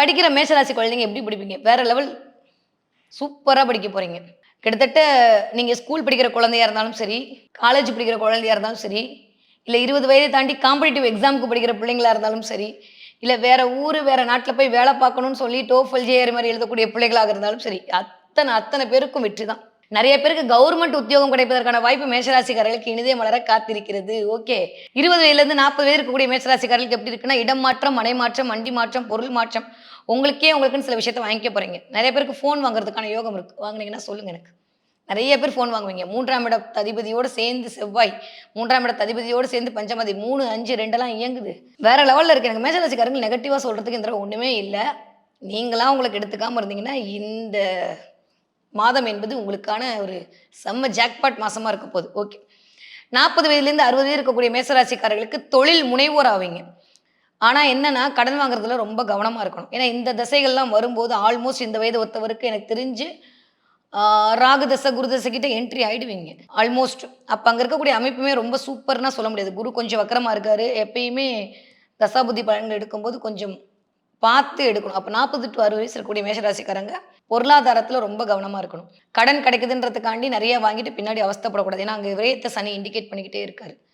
படிக்கிற மேஷராசி குழந்தைங்க எப்படி படிப்பீங்க? வேற லெவல் சூப்பராக படிக்க போறீங்க. கிட்டத்தட்ட நீங்கள் ஸ்கூல் படிக்கிற குழந்தையா இருந்தாலும் சரி காலேஜ் படிக்கிற குழந்தையா இருந்தாலும் சரி இல்லை இருபது வயதை தாண்டி காம்படிட்டிவ் எக்ஸாமுக்கு படிக்கிற பிள்ளைங்களா இருந்தாலும் சரி இல்லை வேற ஊர் வேற நாட்டில் போய் வேலை பார்க்கணும்னு சொல்லி டோஃபல் ஜேஆர் மாதிரி எழுதக்கூடிய பிள்ளைகளாக இருந்தாலும் சரி அத்தனை அத்தனை பேருக்கும் வெற்றி தான் நிறைய பேருக்கு கவர்மெண்ட் உத்தியோகம் கிடைப்பதற்கான வாய்ப்பு மேஷராசிக்காரர்களுக்கு இனிதே மலர காத்திருக்கிறது. ஓகே. இருபது வயதுலேருந்து நாற்பது வயது இருக்கக்கூடிய மேஷராசிக்காரர்களுக்கு எப்படி இருக்குன்னா இடம் மாற்றம் மனை மாற்றம் வண்டி மாற்றம் பொருள் மாற்றம் உங்களுக்கே உங்களுக்குன்னு சில விஷயத்தை வாங்கிக்க போறீங்க. நிறைய பேருக்கு ஃபோன் வாங்குறதுக்கான யோகம் இருக்கு. வாங்கினீங்கன்னா சொல்லுங்க எனக்கு. நிறைய பேர் ஃபோன் வாங்குவீங்க. மூன்றாம் இட ததிபதியோடு சேர்ந்து செவ்வாய் மூன்றாம் இட ததிபதியோடு சேர்ந்து பஞ்சமதி மூணு அஞ்சு ரெண்டெல்லாம் இயங்குது. வேற லெவலில் இருக்கு. எனக்கு மேஷராசிக்காரங்க நெகட்டிவாக சொல்றதுக்கு இந்த ஒன்றுமே இல்லை. நீங்களாம் உங்களுக்கு எடுத்துக்காம இருந்தீங்கன்னா இந்த மாதம் என்பது உங்களுக்கான ஒரு செம்ம ஜாக்பாட் மாசமா இருக்க போகுது. ஓகே நாற்பது வயதுலேருந்து அறுபது வயது இருக்கக்கூடிய மேசராசிக்காரர்களுக்கு தொழில் முனைவோர் ஆவீங்க. ஆனால் என்னன்னா கடன் வாங்குறதுல ரொம்ப கவனமாக இருக்கணும். ஏன்னா இந்த தசைகள்லாம் வரும்போது ஆல்மோஸ்ட் இந்த வயது ஒருத்தவருக்கு எனக்கு தெரிஞ்சு ராகு தசை குரு தசை கிட்ட என்ட்ரி ஆகிடுவீங்க ஆல்மோஸ்ட் அப்போ அங்கே இருக்கக்கூடிய அமைப்புமே ரொம்ப சூப்பர்னா சொல்ல முடியாது. குரு கொஞ்சம் வக்கரமாக இருக்காரு. எப்பயுமே தசாபுத்தி பலன்கள் எடுக்கும்போது கொஞ்சம் பார்த்து எடுக்கணும். அப்போ நாற்பது டு அறுபது வயசு இருக்கக்கூடிய மேஷராசிக்காரங்க பொருளாதாரத்தில் ரொம்ப கவனமாக இருக்கணும். கடன் கிடைக்குதுன்றதுக்காண்டி நிறைய வாங்கிட்டு பின்னாடி அவஸ்தப்படக்கூடாது. ஏன்னா அங்கே விரயத்தை சனி இண்டிகேட் பண்ணிக்கிட்டே இருக்காரு.